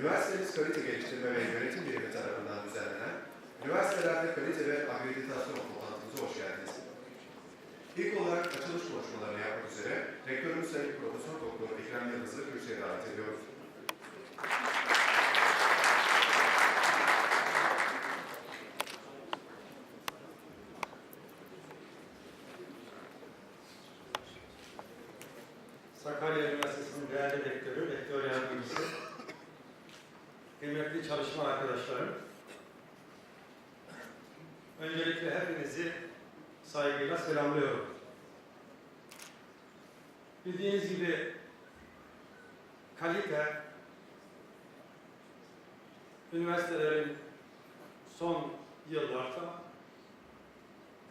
Üniversitemiz Kalite Geliştirme ve Yönetim Birimi tarafından düzenlenen Üniversitelerde Kalite ve Akreditasyon toplantımıza hoş geldiniz. İlk olarak açılış konuşmalarını yapmak üzere Rektörümüz Sayın Profesör Doktor Ekrem Yıldız'ı kürsüye davet ediyoruz. Sakarya Üniversitesi'nin değerli rektörü, rektör yardımcısı, kıymetli çalışma arkadaşlarım, öncelikle hepinizi saygıyla selamlıyorum. Bildiğiniz gibi kalite, üniversitelerin son yıllarda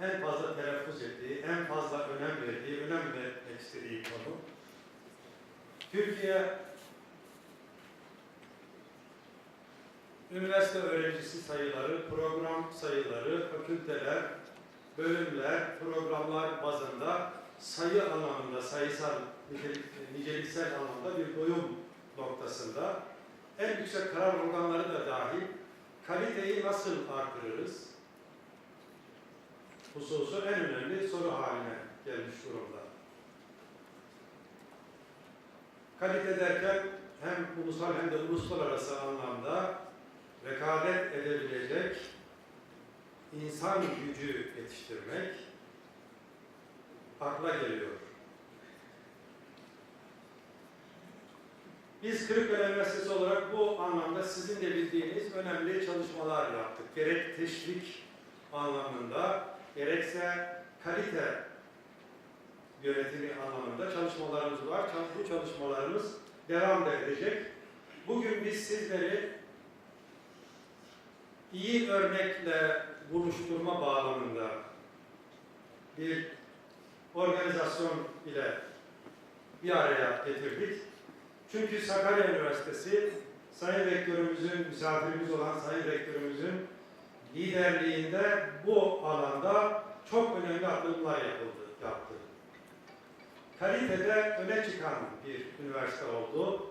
en fazla telaffuz ettiği, en fazla önem verdiği, önem vermek istediği konu. Türkiye üniversite öğrencisi sayıları, program sayıları, fakülteler, bölümler, programlar bazında sayı anlamında, sayısal, niceliksel anlamda bir doyum noktasında en yüksek karar organları da dahil kaliteyi nasıl artırırız? Hususu en önemli soru haline gelmiş durumda. Kalite derken hem ulusal hem de uluslararası anlamda insan gücü yetiştirmek akla geliyor. Biz Kırıkkale Üniversitesi olarak bu anlamda sizin de bildiğiniz önemli çalışmalar yaptık. Gerek teşvik anlamında, gerekse kalite yönetimi anlamında çalışmalarımız var. Bu çalışmalarımız devam da edecek. Bugün biz sizleri iyi örnekle buluşturma bağlamında bir organizasyon ile bir araya getirdik. Çünkü Sakarya Üniversitesi Sayın Rektörümüzün, misafirimiz olan Sayın Rektörümüzün liderliğinde bu alanda çok önemli adımlar yapıldı, yaptı kalitede öne çıkan bir üniversite oldu.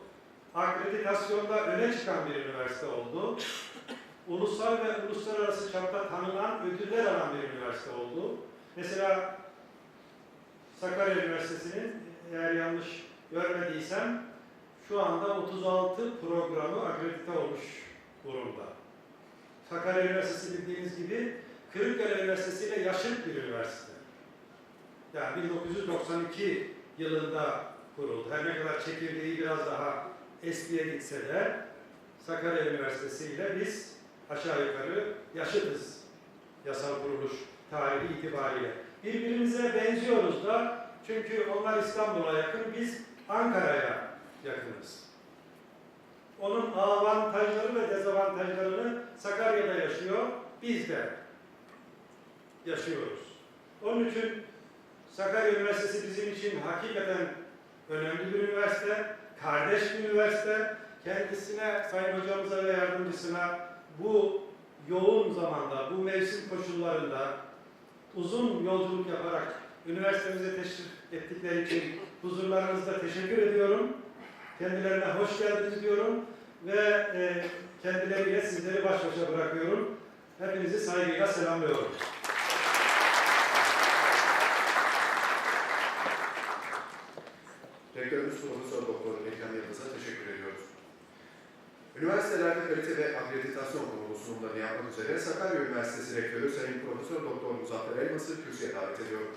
Akreditasyonda öne çıkan bir üniversite oldu. Ulusal ve uluslararası çapta tanınan ödüller alan bir üniversite oldu. Mesela Sakarya Üniversitesi'nin eğer yanlış görmediysem şu anda 36 programı akredite olmuş durumda. Sakarya Üniversitesi bildiğiniz gibi Kırıkkale Üniversitesi ile yaşıt bir üniversite. Yani 1992 yılında kuruldu. Her ne kadar çekirdeği biraz daha eskiye gitse de Sakarya Üniversitesi ile biz aşağı yukarı yaşıtız yasal kuruluş tarihi itibariyle. Birbirimize benziyoruz da çünkü onlar İstanbul'a yakın, biz Ankara'ya yakınız. Onun avantajları ve dezavantajlarını Sakarya'da yaşıyor, biz de yaşıyoruz. Onun için Sakarya Üniversitesi bizim için hakikaten önemli bir üniversite, kardeş bir üniversite. Kendisine, Sayın Hocamıza ve yardımcısına bu yoğun zamanda, bu mevsim koşullarında uzun yolculuk yaparak üniversitemize teşrif ettikleri için huzurlarınızda teşekkür ediyorum. Kendilerine hoş geldiniz diyorum ve e, kendileriyle sizleri baş başa bırakıyorum. Hepinizi saygıyla selamlıyorum. Rektörümüz Profesör Doktor Ekrem Yıldız'a teşekkür. Üniversitelerde kalite ve akreditasyon konulu sunumlarını yapmak üzere Sakarya Üniversitesi Rektörü Sayın Profesör Doktor Muzaffer Elmas'ı kürsüye davet ediyorum.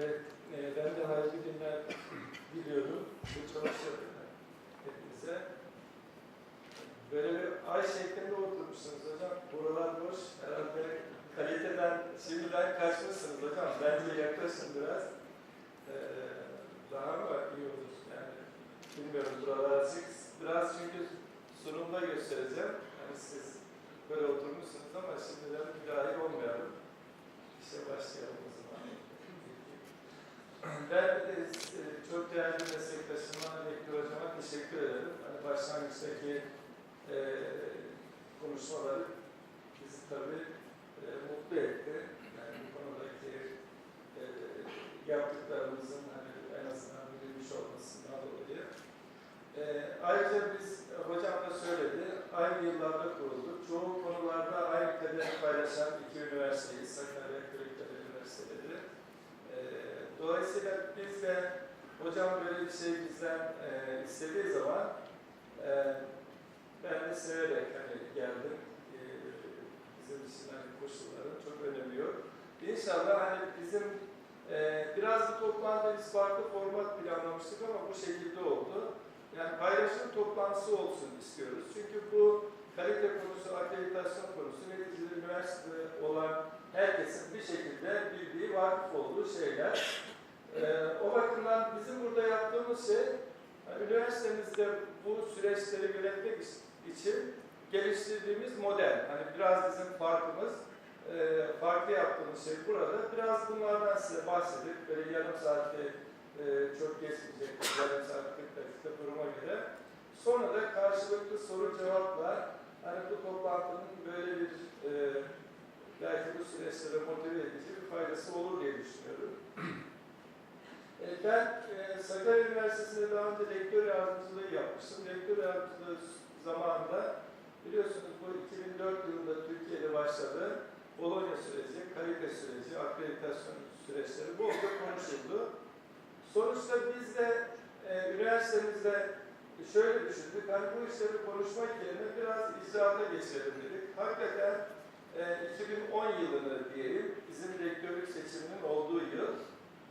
Evet, e, ben de hayırlı günler diliyorum. Bu çalışıyorum hepinize. Böyle bir ay şeklinde oturmuşsunuz hocam. Buralar boş. Herhalde kaliteden, şimdiden kaçmışsınız hocam. Bence yaklaşın biraz. Ee, daha mı iyi olur? Yani bilmiyorum buralar açık. Biraz çünkü sunumda göstereceğim. Hani siz böyle oturmuşsunuz ama şimdiden müdahil olmayalım. İşe başlayalım. Ben de e, çok değerli meslektaşıma, Rektör Hocama teşekkür ederim. Hani başlangıçtaki e, konuşmaları bizi tabii e, mutlu etti. Yani bu konudaki e, yaptıklarımızın hani en azından bilinmiş olmasından dolayı. E, ayrıca biz, hocam da söyledi, aynı yıllarda kurulduk. Çoğu konularda aynı kaderi paylaşan iki üniversiteyiz. Sakarya, dolayısıyla biz de hocam böyle bir şey bizden e, istediği zaman e, ben de severek hani geldim. E, bizim için hani koşulların çok önemi yok. İnşallah hani bizim e, biraz bu toplantıda biz farklı format planlamıştık ama bu şekilde oldu. Yani paylaşım toplantısı olsun istiyoruz. Çünkü bu kalite konusu, akreditasyon konusu, neticede üniversitede olan herkesin bir şekilde bildiği, vakıf olduğu şeyler. Ee, o bakımdan bizim burada yaptığımız şey, yani üniversitemizde bu süreçleri yönetmek için geliştirdiğimiz model. Hani biraz bizim farkımız, e, farklı yaptığımız şey burada. Biraz bunlardan size bahsedip, böyle yarım saatte e, çok geçmeyecek, yarım saat 40 dakika duruma göre. Sonra da karşılıklı soru cevapla, hani bu toplantının böyle bir e, belki bu süreçlere motive edici bir faydası olur diye düşünüyorum. E, Ben e, Sakarya Üniversitesi'nde daha önce rektör yardımcılığı yapmıştım. Rektör yardımcılığı zamanında biliyorsunuz bu 2004 yılında Türkiye'de başladı. Bologna süreci, kalite süreci, akreditasyon süreçleri bu orada konuşuldu. Sonuçta biz de e, üniversitemizde şöyle düşündük, hani bu işleri konuşmak yerine biraz icraata geçirelim dedik. Hakikaten e, 2010 yılını diyelim, bizim rektörlük seçiminin olduğu yıl.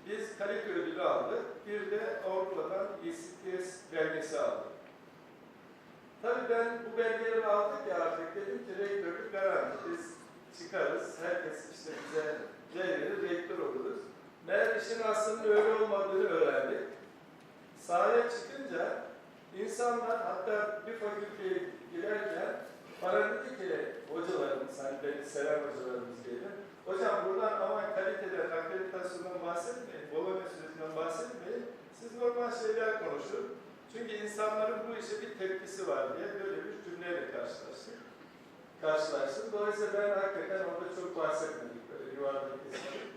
Biz kalite ödülü aldık. Bir de Avrupa'dan ECTS belgesi aldık. Tabii ben bu belgeleri aldık ya artık dedim ki rektörlük garanti. Biz çıkarız, herkes işte bize verir, rektör oluruz. Meğer işin aslında öyle olmadığını öğrendik. Sahaya çıkınca insanlar hatta bir fakülteye girerken bana dedi ki hocalarımız, hani beni seven hocalarımız diyelim, hocam buradan aman kaliteden, akreditasyondan bahsetmeyin, Bologna sürecinden bahsetmeyin, siz normal şeyler konuşun. Çünkü insanların bu işe bir tepkisi var diye böyle bir cümleyle karşılaştık. Karşılaştım. Dolayısıyla ben hakikaten orada çok bahsetmedik, böyle yuvarlak kesmedik.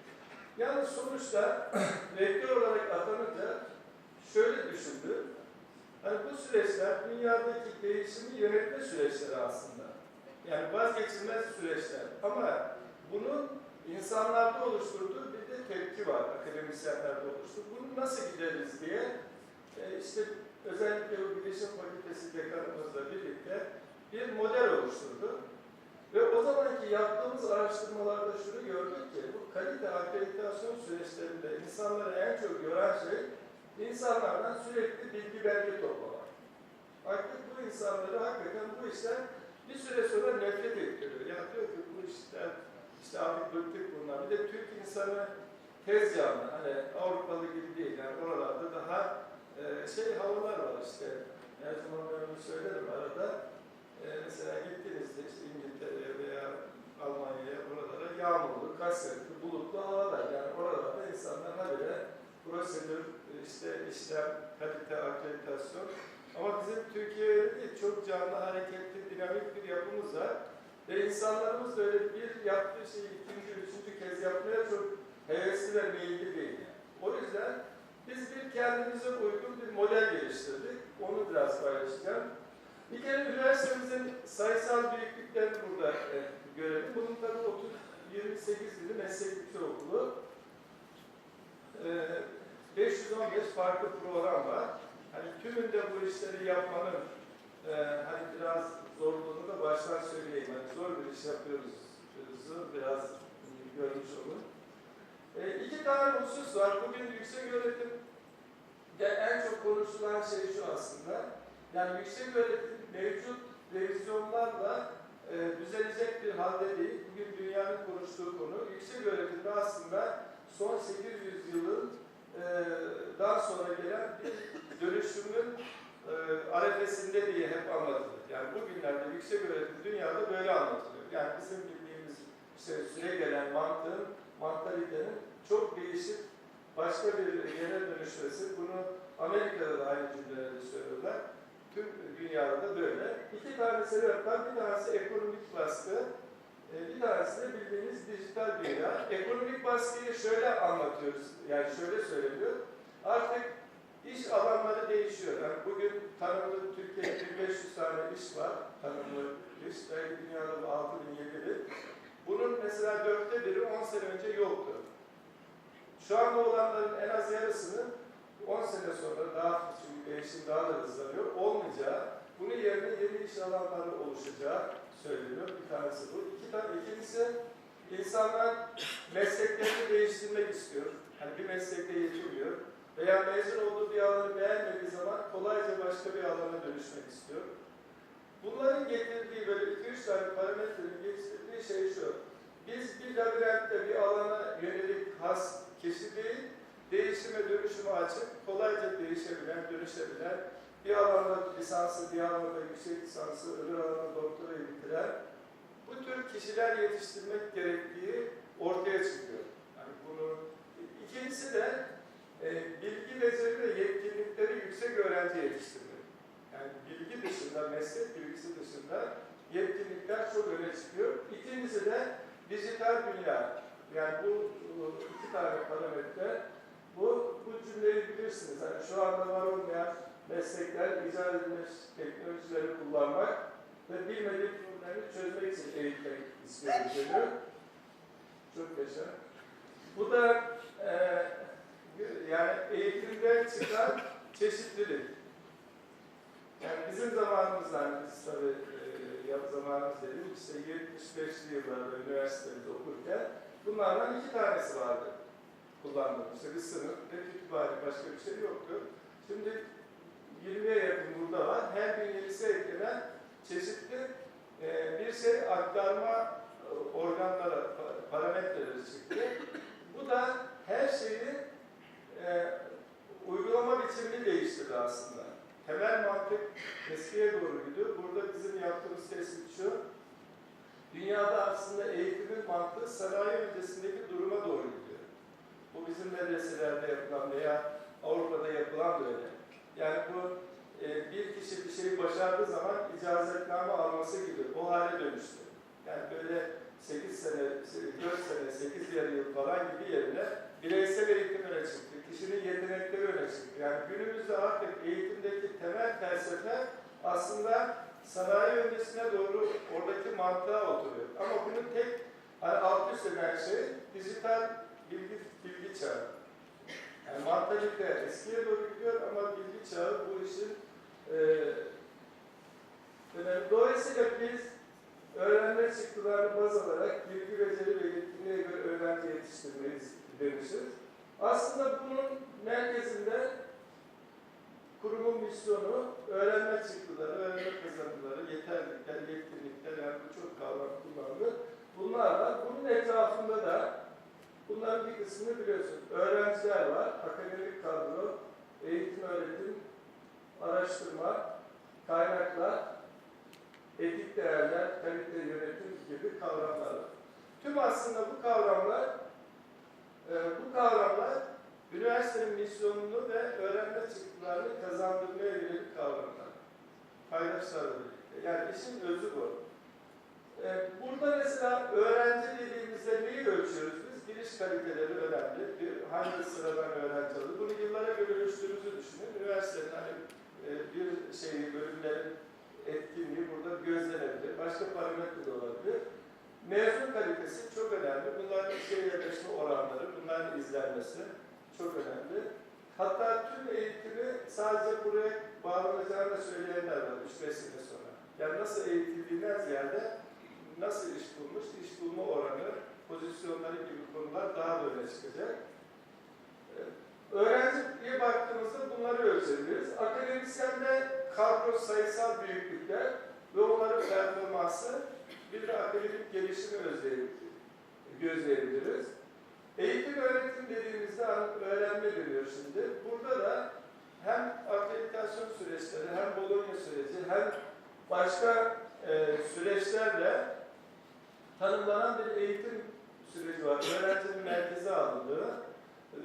Yalnız sonuçta rektör olarak atanınca şöyle düşündüm. Hani bu süreçler dünyadaki değişimi yönetme süreçleri aslında. Yani vazgeçilmez süreçler. Ama bunun insanlarda oluşturduğu bir de tepki var. Akademisyenlerde oluşturduğu. Bunu nasıl gideriz diye e, işte özellikle bu Bilişim Fakültesi dekanımızla birlikte bir model oluşturdu. Ve o zamanki yaptığımız araştırmalarda şunu gördük ki bu kalite akreditasyon süreçlerinde insanları en çok yoran şey insanlardan sürekli bilgi belge toplamak. Artık bu insanları hakikaten bu işler bir süre sonra nefret ettiriyor. Ya diyor ki bu işler işte artık bıktık bundan. Bir de Türk insanı tez canlı. Hani Avrupalı gibi değil. Yani oralarda daha e, şey havalar var işte. Her zaman ben bunu söylerim arada. E, mesela gittiğinizde işte İngiltere'ye veya Almanya'ya buralara yağmurlu, kasvetli, bulutlu havalar. Yani oralarda insanlar habire prosedür, işte işlem, kalite, akreditasyon. Ama bizim Türkiye'de çok canlı, hareketli, dinamik bir yapımız var. Ve insanlarımız böyle bir yaptığı şeyi ikinci, üçüncü kez yapmaya çok hevesli ve meyilli değil. O yüzden biz bir kendimize uygun bir model geliştirdik. Onu biraz paylaşacağım. Bir kere üniversitemizin sayısal büyüklüklerini burada e, görelim. Bunun tabii 30, 28 bini meslek yüksek okulu. E, 515 farklı program var. Hani tümünde bu işleri yapmanın e, hani biraz zorluğunu da baştan söyleyeyim. Hani zor bir iş yapıyoruz. Biraz görmüş olun. E, iki tane husus var. Bugün yüksek öğretim de en çok konuşulan şey şu aslında. Yani yüksek öğretim mevcut revizyonlarla e, düzelecek bir halde değil. Bugün dünyanın konuştuğu konu. Yüksek öğretimde aslında son 800 yılın e, daha sonra gelen bir dönüşümün e, arefesinde diye hep anlatılır. Yani bugünlerde yüksek öğretim dünyada böyle anlatılıyor. Yani bizim bildiğimiz işte süre gelen mantığın, mantalitenin çok değişik başka bir yere dönüşmesi. Bunu Amerika'da da aynı cümleleri söylüyorlar. Tüm dünyada da böyle. İki tane sebep var. Bir tanesi ekonomik baskı. e, Bir tanesi de bildiğiniz dijital dünya. Ekonomik baskıyı şöyle anlatıyoruz. Yani şöyle söyleniyor. Artık iş alanları değişiyor. Yani bugün tanımlı Türkiye'de 1500 tane iş var. Tanımlı iş. Belki dünyada bu 6000 7000. Bunun mesela dörtte biri 10 sene önce yoktu. Şu anda olanların en az yarısının 10 sene sonra daha çünkü değişim daha da hızlanıyor. Olmayacağı, bunun yerine yeni iş alanları oluşacağı söyleniyor. Bir tanesi bu. İki tane, ikincisi insanlar mesleklerini değiştirmek istiyor. Hani bir meslekte yetinmiyor. Veya mezun olduğu bir alanı beğenmediği zaman kolayca başka bir alana dönüşmek istiyor. Bunların getirdiği böyle 2-3 tane parametrenin getirdiği şey şu. Biz bir labirentte bir alana yönelik has kişi değil, değişime dönüşüme açık, kolayca değişebilen, dönüşebilen, bir alanda lisansı, bir alanda yüksek lisansı, öbür alanda doktorayı bitiren bu tür kişiler yetiştirmek gerektiği ortaya çıkıyor. Yani bunu ikincisi de e, bilgi beceri ve yetkinlikleri yüksek öğrenci yetiştirmek. Yani bilgi dışında, meslek bilgisi dışında yetkinlikler çok öne çıkıyor. İkincisi de dijital dünya. Yani bu iki tane parametre. Bu, bu cümleyi bilirsiniz. Yani şu anda var olmayan meslekler, icat edilmiş teknolojileri kullanmak ve bilmediği problemleri çözmek için eğitmek istiyor ülkeleri. Çok yaşa. Bu da e, yani eğitimde çıkan çeşitlilik. Yani bizim zamanımızda, hani biz tabii e, zamanımız dedim, işte 75'li yıllarda üniversitede okurken bunlardan iki tanesi vardı kullandığım. İşte bir sınıf ve kütüphane, başka bir şey yoktu. Şimdi 20'ye yakın burada var. Her gün yenisi eklenen çeşitli e, bir şey aktarma e, organları, pa- parametreleri çıktı. Bu da her şeyi e, uygulama biçimini değiştirdi aslında. Temel mantık eskiye doğru gidiyor. Burada bizim yaptığımız tespit şu. Dünyada aslında eğitimin mantığı sanayi öncesindeki duruma doğru gidiyor. Bu bizim medreselerde yapılan veya Avrupa'da yapılan da öyle. Yani bu e, bir kişi bir şeyi başardığı zaman icazetname alması gibi o hale dönüştü. Yani böyle 8 sene, 4 sene, 8 yarı yıl falan gibi yerine bireysel eğitim öne çıktı. Kişinin yetenekleri öne çıktı. Yani günümüzde artık eğitimdeki temel felsefe aslında sanayi öncesine doğru oradaki mantığa oturuyor. Ama bunun tek hani alt üst eden şey dijital bilgi, bilgi çağı. Yani mantalite eskiye doğru gidiyor ama bilgi çağı bu işin e, önemli. Dolayısıyla biz öğrenme çıktılarını baz alarak bilgi, beceri ve yetkinliğe göre öğrenci yetiştirmeyiz demişiz. Aslında bunun merkezinde kurumun misyonu öğrenme çıktıları, öğrenme kazanımları, yeterlilikler, yetkinlikler, yani bu çok kavram kullanıldı. Bunlar var. Bunun etrafında da bunların bir kısmını biliyorsun. Öğrenciler var, akademik kadro, eğitim, öğretim, araştırma, kaynaklar, etik değerler, kalite yönetim gibi kavramlar var. Tüm aslında bu kavramlar, e, bu kavramlar üniversitenin misyonunu ve öğrenme çıktılarını kazandırmaya yönelik kavramlar. Paydaşlarla birlikte. Yani işin özü bu. E, burada mesela öğrenci dediğimizde neyi ölçüyoruz biz? Giriş kaliteleri önemli. Bir, hangi sıradan öğrenci alır? Bunu yıllara göre ölçtüğümüzü düşünün. Üniversitenin hani e, bir şeyi, bölümlerin etkinliği burada gözlenebilir. Başka parametre de olabilir. Mezun kalitesi çok önemli. Bunların işe yerleşme oranları, bunların izlenmesi çok önemli. Hatta tüm eğitimi sadece buraya bağlanacağını söyleyenler var 3-5 sene sonra. Yani nasıl eğitildiğinden ziyade nasıl iş bulmuş, iş bulma oranı, pozisyonları gibi konular daha da öne çıkacak. Ee, öğrenciye baktığımızda bunları ölçebiliriz. Akademisyen de kadro sayısal büyüklükler ve onların performansı bir de akademik özleyebiliriz, gözleyebiliriz. Eğitim öğretim dediğimizde öğrenme dönüyor şimdi. Burada da hem akreditasyon süreçleri, hem Bologna süreci, hem başka e, süreçlerle tanımlanan bir eğitim süreci var. Öğrencinin merkeze alındığı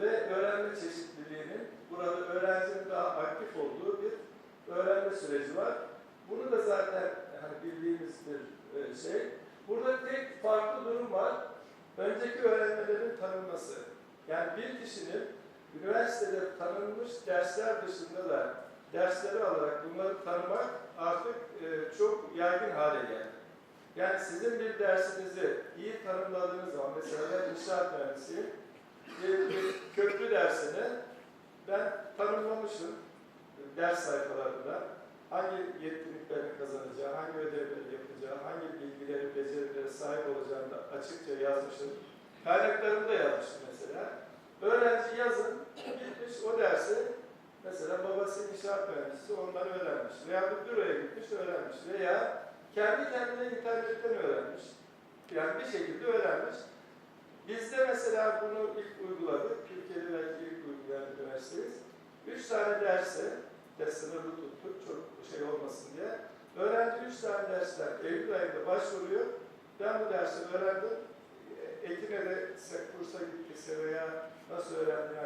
ve öğrenme çeşitliliğinin burada öğrencinin daha aktif olduğu bir öğrenme süreci var. Bunu da zaten hani bildiğimiz bir şey. Burada tek farklı durum var. Önceki öğrenmelerin tanınması. Yani bir kişinin üniversitede tanınmış dersler dışında da dersleri alarak bunları tanımak artık e, çok yaygın hale geldi. Yani sizin bir dersinizi iyi tanımladığınız zaman, mesela ben inşaat mühendisiyim, bir, bir köprü dersini ben tanımlamışım ders sayfalarında. Hangi yetkinliklerini kazanacağı, hangi ödevleri yapacağı, hangi bilgileri, becerileri sahip olacağını da açıkça yazmışım. Kaynaklarımı da yazmışım mesela. Öğrenci yazın gitmiş o dersi mesela babası inşaat mühendisi ondan öğrenmiş veya bir büroya gitmiş öğrenmiş veya kendi kendine internetten öğrenmiş. Yani bir şekilde öğrenmiş. Bizde mesela bunu ilk uyguladık. Türkiye'de belki ilk uygulayan üniversiteyiz. Üç tane derse de sınırlı tuttuk çok şey olmasın diye. Öğrenci üç tane dersten Eylül ayında başvuruyor. Ben bu dersi öğrendim. Ekin'e de kursa gittiyse veya nasıl öğrendi